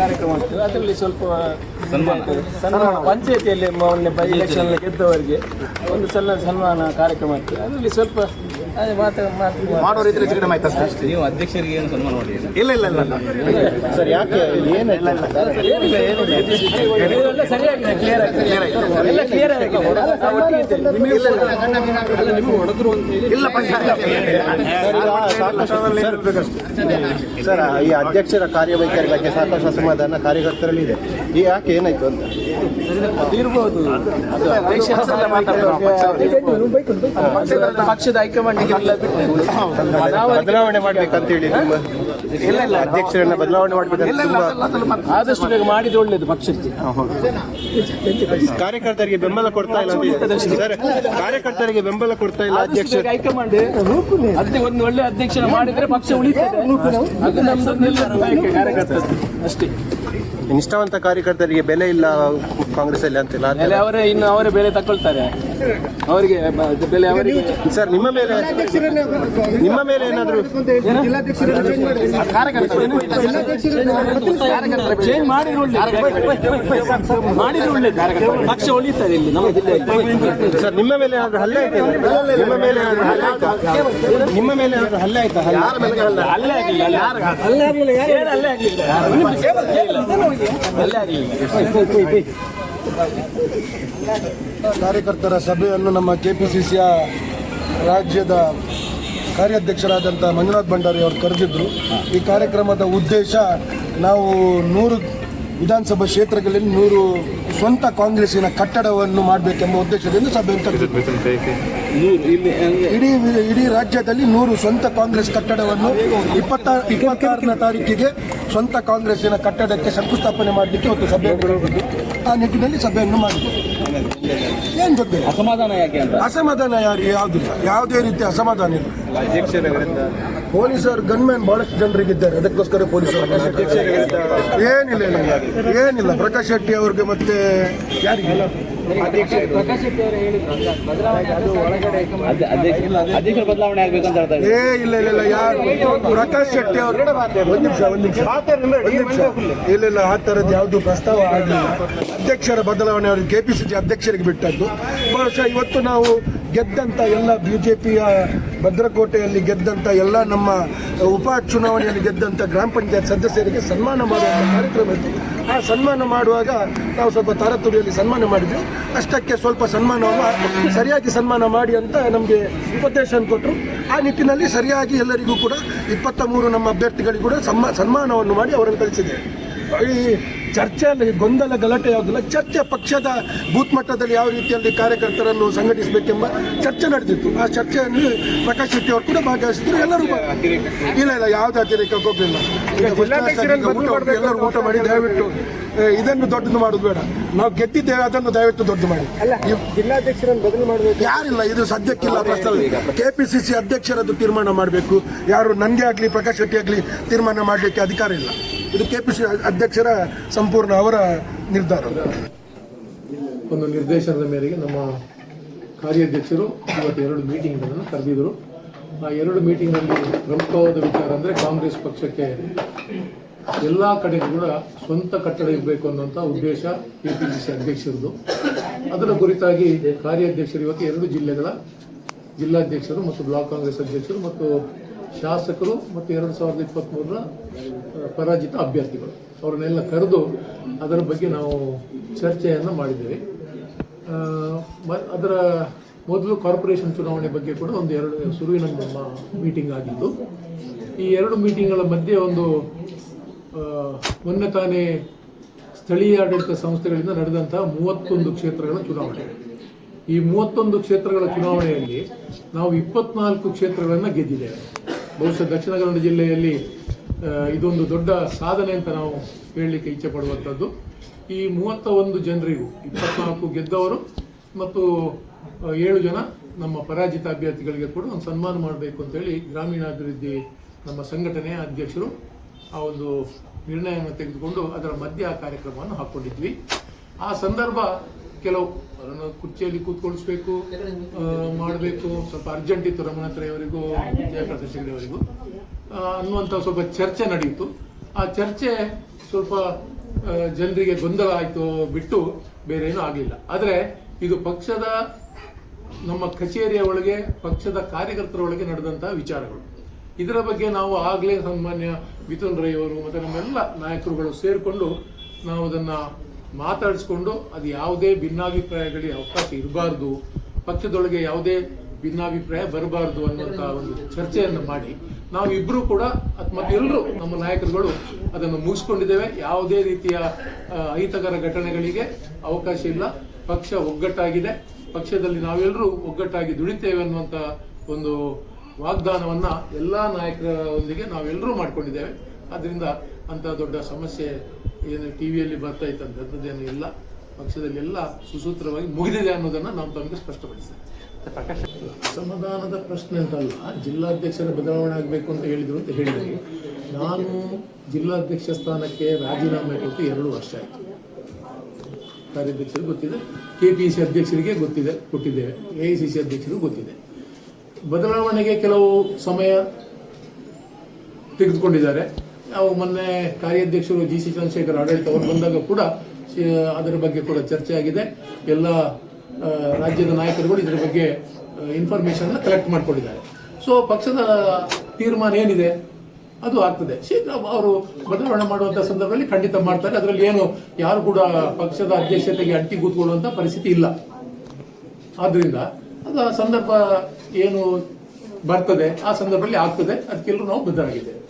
ಕಾರ್ಯಕ್ರಮ ಆಗ್ತದೆ ಅದರಲ್ಲಿ ಸ್ವಲ್ಪ ಸನ್ಮಾನ. ಪಂಚಾಯತಿಯಲ್ಲಿ ಮೊನ್ನೆ ಬೈ ಎಲೆಕ್ಷನ್ ಗೆದ್ದವರಿಗೆ ಒಂದು ಸಣ್ಣ ಸನ್ಮಾನ ಕಾರ್ಯಕ್ರಮ ಆಗ್ತದೆ. ಅದರಲ್ಲಿ ಸ್ವಲ್ಪ ಅದೇ ಮಾತು ಮಾತು ಮಾಡೋರು ಇದ್ರೆ ಹೆಚ್ಚು ಆಯ್ತಾ ಸರ್ ನೀವು ಅಧ್ಯಕ್ಷರಿಗೆ ಏನು ಸನ್ಮಾನ ಮಾಡಿ ಇಲ್ಲ ಇಲ್ಲ ಇಲ್ಲ ಸರ್ ಯಾಕೆ ಏನು ಇಲ್ಲ ಇಲ್ಲ. ಸರಿಯಾಗಿದೆ ಕ್ಲಿಯರ್ ಆಗಿದೆ. ಎಲ್ಲ ಕ್ಲಿಯರ್ ಆಗಿದೆ. ನಿಮಗೆ ಹೊಡೆದ್ರು ಅಂತ ಹೇಳಿ. ಇಲ್ಲ ಸರ್ ಈ ಅಧ್ಯಕ್ಷರ ಕಾರ್ಯವೈಖರಿ ಬಗ್ಗೆ ಸಾಕಷ್ಟು ಅಸಮಾಧಾನ ಕಾರ್ಯಕರ್ತರಲ್ಲಿ ಇದೆ. ಈ ಯಾಕೆ ಏನಾಯ್ತು ಅಂತ? ಅದು ಇರ್ಬೋದು. ಅದು ಅಧ್ಯಕ್ಷರ ಪಕ್ಷದ- ಪಕ್ಷದ ಅದಕ್ಕೆ ಬದಲಾವಣೆ ಮಾಡ್ಬೇಕಂತ ಹೇಳಿ ನಿಮ್ಮ ಅಧ್ಯಕ್ಷರನ್ನ ಬದಲಾವಣೆ ಮಾಡ್ಬೇಕಂತ ಆದಷ್ಟು ಬೇಗ ಮಾಡಿದ್ರೆ ಒಳ್ಳೇದು ಪಕ್ಷಕ್ಕೆ. ಕಾರ್ಯಕರ್ತರಿಗೆ ಬೆಂಬಲ ಕೊಡ್ತಾ ಇಲ್ಲ. ಸರ್. ಕಾರ್ಯಕರ್ತರಿಗೆ ಬೆಂಬಲ ಕೊಡ್ತಾ ಇಲ್ಲ ಅಧ್ಯಕ್ಷ ಹೈಕಮಾಂಡ್ ಅದೇ ಒಂದು ಒಳ್ಳೆ ಅಧ್ಯಕ್ಷನ ಮಾಡಿದ್ರೆ ಪಕ್ಷ ಉಳಿತದೆ. ಅದು ನಮ್ದು ಕಾರ್ಯಕರ್ತರು. ಅಷ್ಟೇ. ನಿಷ್ಠಾವಂತ ಕಾರ್ಯಕರ್ತರಿಗೆ ಬೆಲೆ ಇಲ್ಲ ಕಾಂಗ್ರೆಸ್ ಅಲ್ಲಿ ಅಂತಿಲ್ಲ ಬೆಲೆ ಅವರೇ ಇನ್ನು ಅವರೇ ಬೆಲೆ ತಕೊಳ್ತಾರೆ ಅವರಿಗೆ ಬ- ಬೆಲೆ ಅವರಿಗೆ. ಸರ್ ನಿಮ್ಮ ಮೇಲೆ ನಿಮ್ಮ ಮೇಲೆ ಏನಾದ್ರು ಚೇಂಜ್ ಮಾಡಿದ್ರೆ ಮಾಡಿದ್ರು ಪಕ್ಷ ಉಳಿತಾರೆ ಇಲ್ಲಿ? ನಮ್ಮ ಜಿಲ್ಲೆಯಲ್ಲಿ ಸರ್ ನಿಮ್ಮ ಮೇಲೆ ಏನಾದ್ರು ಹಲ್ಲೆ ಆಯ್ತಾ ನಿಮ್ಮ ಮೇಲೆ ಏನಾದ್ರು ಹಲ್ಲೆ ಆಯ್ತಾ? ನಿಮ್ಮ ಮೇಲೆ ಏನಾದ್ರು ಹಲ್ಲೆ ಆಯ್ತಾ? ಹಲ್ಲೆ ಅಲ್ಲೇ ಆಗಲಿಲ್ಲ ಅಲ್ಲೇ ಆಗಲಿಲ್ಲ ಯಾರು ಅಲ್ಲೇ ಆಗಲಿಲ್ಲ ಕಾರ್ಯಕರ್ತರ ಸಭೆಯನ್ನು ನಮ್ಮ ಕೆಪಿಸಿಸಿಯ ರಾಜ್ಯದ ಕಾರ್ಯಾಧ್ಯಕ್ಷರಾದಂಥ ಮಂಜುನಾಥ್ ಭಂಡಾರಿ ಅವರು ಕರೆದಿದ್ದರು ಈ ಕಾರ್ಯಕ್ರಮದ ಉದ್ದೇಶ ನಾವು ನೂರು ವಿಧಾನಸಭಾ ಕ್ಷೇತ್ರಗಳಲ್ಲಿ ನೂರು ಸ್ವಂತ ಕಾಂಗ್ರೆಸ್ಸಿನ ಕಟ್ಟಡವನ್ನು ಮಾಡಬೇಕೆಂಬ ಉದ್ದೇಶದಿಂದ ಸಭೆಯನ್ನು ಇಡೀ ಇಡೀ ರಾಜ್ಯದಲ್ಲಿ ನೂರು ಸ್ವಂತ ಕಾಂಗ್ರೆಸ್ ಕಟ್ಟಡವನ್ನು ಇಪ್ಪತ್ತ ಇಪ್ಪತ್ತಾರನೇ ತಾರೀಕಿಗೆ ಸ್ವಂತ ಕಾಂಗ್ರೆಸ್ಸಿನ ಕಟ್ಟಡಕ್ಕೆ ಶಂಕುಸ್ಥಾಪನೆ ಮಾಡಲಿಕ್ಕೆ ಒಂದು ಸಭೆ ಆ ನಿಟ್ಟಿನಲ್ಲಿ ಸಭೆಯನ್ನು ಮಾಡಿದೆ ಏನು ಗೊತ್ತಿಲ್ಲ ಅಸಮಾಧಾನ ಯಾಕೆ ಅಂತ? ಅಸಮಾಧಾನ ಯಾರು? ಯಾವುದಿಲ್ಲ. ಯಾವುದೇ ರೀತಿ ಅಸಮಾಧಾನ ಇಲ್ಲ. ಪೊಲೀಸರು ಗನ್ಮ್ಯಾನ್ ಬಹಳಷ್ಟು ಜನರಿಗಿದ್ದಾರೆ. ಅದಕ್ಕೋಸ್ಕರ ಪೊಲೀಸರು ಏನಿಲ್ಲ ಇಲ್ಲ ಇಲ್ಲ. ಏನಿಲ್ಲ ಪ್ರಕಾಶ್ ಶೆಟ್ಟಿ ಅವ್ರಿಗೆ ಮತ್ತೆ ಯಾರಿಗೆ? ಅಧ್ಯಕ್ಷರ. ಬದಲಾವಣೆ ಆಗ್ಬೇಕಂತ ಹೇಳ್ತಾ ಏ ಇಲ್ಲ ಇಲ್ಲ ಇಲ್ಲ. ಯಾರು? ಪ್ರಕಾಶ್ ಶೆಟ್ಟಿ ಅವರು. ಒಂದು ನಿಮಿಷ ಒಂದು ನಿಮಿಷ. ಒಂದು ನಿಮಿಷ. ಇಲ್ಲ ಇಲ್ಲ. ಆ ಥರದ್ದು ಯಾವುದು ಪ್ರಸ್ತಾವ ಆಗಲಿಲ್ಲ. ಅಧ್ಯಕ್ಷರ ಬದಲಾವಣೆ ಅವರಿಗೆ ಕೆಪಿಸಿಸಿ ಅಧ್ಯಕ್ಷರಿಗೆ ಬಿಟ್ಟದ್ದು. ಬಹುಶಃ ಇವತ್ತು ನಾವು ಗೆದ್ದಂಥ ಎಲ್ಲ ಬಿ ಜೆ ಪಿಯ ಭದ್ರಕೋಟೆಯಲ್ಲಿ ಗೆದ್ದಂಥ ಎಲ್ಲ ನಮ್ಮ ಉಪ ಚುನಾವಣೆಯಲ್ಲಿ ಗೆದ್ದಂಥ ಗ್ರಾಮ ಪಂಚಾಯತ್ ಸದಸ್ಯರಿಗೆ ಸನ್ಮಾನ ಮಾಡುವಂಥ ಕಾರ್ಯಕ್ರಮ ಇತ್ತು. ಆ ಸನ್ಮಾನ ಮಾಡುವಾಗ ನಾವು ಸ್ವಲ್ಪ ತಾರತುರಿಯಲ್ಲಿ ಸನ್ಮಾನ ಮಾಡಿದ್ವಿ. ಅಷ್ಟಕ್ಕೆ ಸ್ವಲ್ಪ ಸನ್ಮಾನವನ್ನು ಸರಿಯಾಗಿ ಸನ್ಮಾನ ಮಾಡಿ ಅಂತ ನಮಗೆ ಉಪದೇಶ ಕೊಟ್ಟರು ಆ ನಿಟ್ಟಿನಲ್ಲಿ ಸರಿಯಾಗಿ ಎಲ್ಲರಿಗೂ ಕೂಡ ಇಪ್ಪತ್ತ ಮೂರು ನಮ್ಮ ಅಭ್ಯರ್ಥಿಗಳಿಗೂ ಕೂಡ ಸನ್ಮಾನವನ್ನು ಮಾಡಿ ಅವರನ್ನು ಕಳಿಸಿದ್ದೇವೆ. ಈ ಚರ್ಚೆಯಲ್ಲಿ ಗೊಂದಲ ಗಲಾಟೆ ಯಾವುದಿಲ್ಲ ಚರ್ಚೆ ಪಕ್ಷದ ಬೂತ್ ಮಟ್ಟದಲ್ಲಿ ಯಾವ ರೀತಿಯಲ್ಲಿ ಕಾರ್ಯಕರ್ತರನ್ನು ಸಂಘಟಿಸಬೇಕೆಂಬ ಚರ್ಚೆ ನಡೆದಿತ್ತು. ಆ ಚರ್ಚೆಯಲ್ಲಿ ಪ್ರಕಾಶ್ ಶೆಟ್ಟಿ ಅವರು ಕೂಡ ಭಾಗವಹಿಸಿದ್ರು ಎಲ್ಲರೂ ಇಲ್ಲ ಇಲ್ಲ ಯಾವುದೇ ಅತಿರೇಕಕ್ಕೆ ಹೋಗಲಿಲ್ಲ ಎಲ್ಲರೂ ಊಟ ಮಾಡಿ ದಯವಿಟ್ಟು ಇದನ್ನು ದೊಡ್ಡದು ಮಾಡೋದು ಬೇಡ. ನಾವು ಗೆದ್ದಿದ್ದೇವೆ ಅದನ್ನು ದಯವಿಟ್ಟು ದೊಡ್ಡದು ಮಾಡಿ. ಜಿಲ್ಲಾಧ್ಯಕ್ಷರನ್ನು ಬದಲು ಮಾಡಬೇಕು. ಯಾರಿಲ್ಲ ಇದು ಸದ್ಯಕ್ಕಿಲ್ಲ ಪ್ರಸ್ತಾವ ಕೆಪಿಸಿಸಿ ಅಧ್ಯಕ್ಷರದ್ದು ತೀರ್ಮಾನ ಮಾಡಬೇಕು. ಯಾರು ನನಗೆ ಆಗಲಿ ಪ್ರಕಾಶ್ ಶೆಟ್ಟಿ ಆಗಲಿ ತೀರ್ಮಾನ ಮಾಡಲಿಕ್ಕೆ ಅಧಿಕಾರ ಇಲ್ಲ. ಇದು ಕೆಪಿಸಿ ಅಧ್ಯಕ್ಷರ ಸಂಪೂರ್ಣ ಅವರ ನಿರ್ಧಾರ. ಒಂದು ನಿರ್ದೇಶನದ ಮೇರೆಗೆ ನಮ್ಮ ಕಾರ್ಯಾಧ್ಯಕ್ಷರು ಇವತ್ತು ಎರಡು ಮೀಟಿಂಗ್ಗಳನ್ನು ಕರೆದಿದ್ದರು. ಆ ಎರಡು ಮೀಟಿಂಗ್ನಲ್ಲಿ ಪ್ರಮುಖವಾದ ವಿಚಾರ ಅಂದರೆ ಕಾಂಗ್ರೆಸ್ ಪಕ್ಷಕ್ಕೆ ಎಲ್ಲ ಕಡೆ ಕೂಡ ಸ್ವಂತ ಕಟ್ಟಡ ಇರಬೇಕು ಅನ್ನೋಂಥ ಉದ್ದೇಶ ಕೆ ಪಿ ಸಿ ಅಧ್ಯಕ್ಷರದು ಅದರ ಕುರಿತಾಗಿ ಕಾರ್ಯಾಧ್ಯಕ್ಷರು ಇವತ್ತು ಎರಡು ಜಿಲ್ಲೆಗಳ ಜಿಲ್ಲಾಧ್ಯಕ್ಷರು ಮತ್ತು ಬ್ಲಾಕ್ ಕಾಂಗ್ರೆಸ್ ಅಧ್ಯಕ್ಷರು ಮತ್ತು ಶಾಸಕರು ಮತ್ತು ಎರಡು ಸಾವಿರದ ಇಪ್ಪತ್ತ್ಮೂರರ ಪರಾಜಿತ ಅಭ್ಯರ್ಥಿಗಳು. ಅವರನ್ನೆಲ್ಲ ಕರೆದು ಅದರ ಬಗ್ಗೆ ನಾವು ಚರ್ಚೆಯನ್ನು ಮಾಡಿದ್ದೇವೆ. ಅದರ ಮೊದಲು ಕಾರ್ಪೊರೇಷನ್ ಚುನಾವಣೆ ಬಗ್ಗೆ ಕೂಡ ಒಂದು ಎರಡು ಸುರುವಿನ ಮೀಟಿಂಗ್ ಆಗಿತ್ತು. ಈ ಎರಡು ಮೀಟಿಂಗ್ಗಳ ಮಧ್ಯೆ ಒಂದು ಮೊನ್ನೆ ಸ್ಥಳೀಯ ಆಡಳಿತ ಸಂಸ್ಥೆಗಳಿಂದ ನಡೆದಂತಹ ಮೂವತ್ತೊಂದು ಕ್ಷೇತ್ರಗಳ ಚುನಾವಣೆ. ಈ ಮೂವತ್ತೊಂದು ಕ್ಷೇತ್ರಗಳ ಚುನಾವಣೆಯಲ್ಲಿ ನಾವು ಇಪ್ಪತ್ನಾಲ್ಕು ಕ್ಷೇತ್ರಗಳನ್ನು ಗೆದ್ದಿದ್ದೇವೆ. ಬಹುಶಃ ದಕ್ಷಿಣ ಕನ್ನಡ ಜಿಲ್ಲೆಯಲ್ಲಿ ಇದೊಂದು ದೊಡ್ಡ ಸಾಧನೆ ಅಂತ ನಾವು ಹೇಳಲಿಕ್ಕೆ ಇಚ್ಛೆ ಪಡುವಂಥದ್ದು. ಈ ಮೂವತ್ತ ಒಂದು ಜನರಿಗೂ, ಇಪ್ಪತ್ನಾಲ್ಕು ಗೆದ್ದವರು ಮತ್ತು ಏಳು ಜನ ನಮ್ಮ ಪರಾಜಿತ ಅಭ್ಯರ್ಥಿಗಳಿಗೆ ಕೂಡ ಒಂದು ಸನ್ಮಾನ ಮಾಡಬೇಕು ಅಂತೇಳಿ ಗ್ರಾಮೀಣಾಭಿವೃದ್ಧಿ ನಮ್ಮ ಸಂಘಟನೆಯ ಅಧ್ಯಕ್ಷರು ಆ ಒಂದು ನಿರ್ಣಯವನ್ನು ತೆಗೆದುಕೊಂಡು ಅದರ ಮಧ್ಯೆ ಆ ಕಾರ್ಯಕ್ರಮವನ್ನು ಹಾಕ್ಕೊಂಡಿದ್ವಿ ಆ ಸಂದರ್ಭ ಕೆಲವು ಅದನ್ನು ಕುರ್ಚಿಯಲ್ಲಿ ಕೂತ್ಕೊಳಿಸ್ಬೇಕು ಮಾಡಬೇಕು, ಸ್ವಲ್ಪ ಅರ್ಜೆಂಟ್ ಇತ್ತು ರಮಣಾತ್ರ ಅವರಿಗೂ ಜಯಪ್ರಕಾಶ್ ಹೆಗಡೆ ಅವರಿಗೂ ಅನ್ನುವಂಥ ಸ್ವಲ್ಪ ಚರ್ಚೆ ನಡೆಯಿತು. ಆ ಚರ್ಚೆ ಸ್ವಲ್ಪ ಜನರಿಗೆ ಗೊಂದಲ ಆಯಿತು, ಬಿಟ್ಟು ಬೇರೆ ಏನೂ ಆಗಲಿಲ್ಲ. ಆದರೆ ಇದು ಪಕ್ಷದ, ನಮ್ಮ ಕಚೇರಿಯ ಒಳಗೆ, ಪಕ್ಷದ ಕಾರ್ಯಕರ್ತರ ಒಳಗೆ ನಡೆದಂತಹ ವಿಚಾರಗಳು. ಇದರ ಬಗ್ಗೆ ನಾವು ಆಗಲೇ ಸನ್ಮಾನ್ಯ ಮಿಥುನ್ ರೈ ಅವರು ಮತ್ತು ನಮ್ಮೆಲ್ಲ ನಾಯಕರುಗಳು ಸೇರಿಕೊಂಡು ನಾವು ಅದನ್ನು ಮಾತಾಡಿಸ್ಕೊಂಡು ಅದು ಯಾವುದೇ ಭಿನ್ನಾಭಿಪ್ರಾಯಗಳಿಗೆ ಅವಕಾಶ ಇರಬಾರ್ದು, ಪಕ್ಷದೊಳಗೆ ಯಾವುದೇ ಭಿನ್ನಾಭಿಪ್ರಾಯ ಬರಬಾರ್ದು ಅನ್ನುವಂಥ ಒಂದು ಚರ್ಚೆಯನ್ನು ಮಾಡಿ. ನಾವು ಇಬ್ಬರು ಕೂಡ, ಮತ್ತೆ ಎಲ್ಲರೂ ನಮ್ಮ ನಾಯಕರುಗಳು ಅದನ್ನು ಮುಗಿಸ್ಕೊಂಡಿದ್ದೇವೆ. ಯಾವುದೇ ರೀತಿಯ ಅಹಿತಕರ ಘಟನೆಗಳಿಗೆ ಅವಕಾಶ ಇಲ್ಲ. ಪಕ್ಷ ಒಗ್ಗಟ್ಟಾಗಿದೆ. ಪಕ್ಷದಲ್ಲಿ ನಾವೆಲ್ಲರೂ ಒಗ್ಗಟ್ಟಾಗಿ ದುಡಿತೇವೆ ಅನ್ನುವಂಥ ಒಂದು ವಾಗ್ದಾನವನ್ನ ಎಲ್ಲ ನಾಯಕರೊಂದಿಗೆ ನಾವೆಲ್ಲರೂ ಮಾಡಿಕೊಂಡಿದ್ದೇವೆ. ಅದರಿಂದ ಅಂತ ದೊಡ್ಡ ಸಮಸ್ಯೆ ಏನು ಟಿವಿಯಲ್ಲಿ ಬರ್ತಾ ಇತ್ತಂಥದ್ದೇನು ಇಲ್ಲ. ಪಕ್ಷದಲ್ಲಿ ಎಲ್ಲ ಸುಸೂತ್ರವಾಗಿ ಮುಗಿದಿದೆ ಅನ್ನೋದನ್ನ ನಾವು ತಮಗೆ ಸ್ಪಷ್ಟಪಡಿಸ್ತೇವೆ. ಸಮಾಧಾನದ ಪ್ರಶ್ನೆ ಅಂತಲ್ಲ, ಜಿಲ್ಲಾಧ್ಯಕ್ಷರ ಬದಲಾವಣೆ ಆಗಬೇಕು ಅಂತ ಹೇಳಿದ್ರು ಅಂತ ಹೇಳಿದ್ರಿ. ನಾನು ಜಿಲ್ಲಾಧ್ಯಕ್ಷ ಸ್ಥಾನಕ್ಕೆ ರಾಜೀನಾಮೆ ಕೊಟ್ಟು ಎರಡು ವರ್ಷ ಆಯಿತು. ಕಾರ್ಯಾಧ್ಯಕ್ಷರಿಗೆ ಗೊತ್ತಿದೆ ಕೆ ಪಿ ಸಿ ಅಧ್ಯಕ್ಷರಿಗೆ ಗೊತ್ತಿದೆ, ಕೊಟ್ಟಿದ್ದೇವೆ. ಎ ಐ ಸಿ ಸಿ ಅಧ್ಯಕ್ಷರಿಗೂ ಗೊತ್ತಿದೆ. ಬದಲಾವಣೆಗೆ ಕೆಲವು ಸಮಯ ತೆಗೆದುಕೊಂಡಿದ್ದಾರೆ. ನಾವು ಮೊನ್ನೆ ಕಾರ್ಯಾಧ್ಯಕ್ಷರು ಜಿ ಸಿ ಚಂದ್ರಶೇಖರ್ ಆಡಳಿತ ಅವರು ಬಂದಾಗ ಕೂಡ ಅದರ ಬಗ್ಗೆ ಕೂಡ ಚರ್ಚೆ ಆಗಿದೆ. ಎಲ್ಲ ರಾಜ್ಯದ ನಾಯಕರುಗಳು ಇದರ ಬಗ್ಗೆ ಇನ್ಫಾರ್ಮೇಶನ್ ಕಲೆಕ್ಟ್ ಮಾಡ್ಕೊಂಡಿದ್ದಾರೆ. ಸೊ ಪಕ್ಷದ ತೀರ್ಮಾನ ಏನಿದೆ? ಅದು ಆಗ್ತದೆ. ಶೀಘ್ರ ಅವರು ಬದಲಾವಣೆ ಮಾಡುವಂತಹ ಸಂದರ್ಭದಲ್ಲಿ ಖಂಡಿತ ಮಾಡ್ತಾರೆ. ಅದರಲ್ಲಿ ಏನು, ಯಾರು ಕೂಡ ಪಕ್ಷದ ಅಧ್ಯಕ್ಷತೆಗೆ ಅಂಟಿ ಕೂತ್ಕೊಳ್ಳುವಂಥ ಪರಿಸ್ಥಿತಿ ಇಲ್ಲ. ಆದ್ರಿಂದ ಅದು ಆ ಸಂದರ್ಭ ಏನು ಬರ್ತದೆ, ಆ ಸಂದರ್ಭದಲ್ಲಿ ಆಗ್ತದೆ. ಅದಕ್ಕೆಲ್ಲರೂ ನಾವು ಬದ್ಧರಾಗಿದ್ದೇವೆ.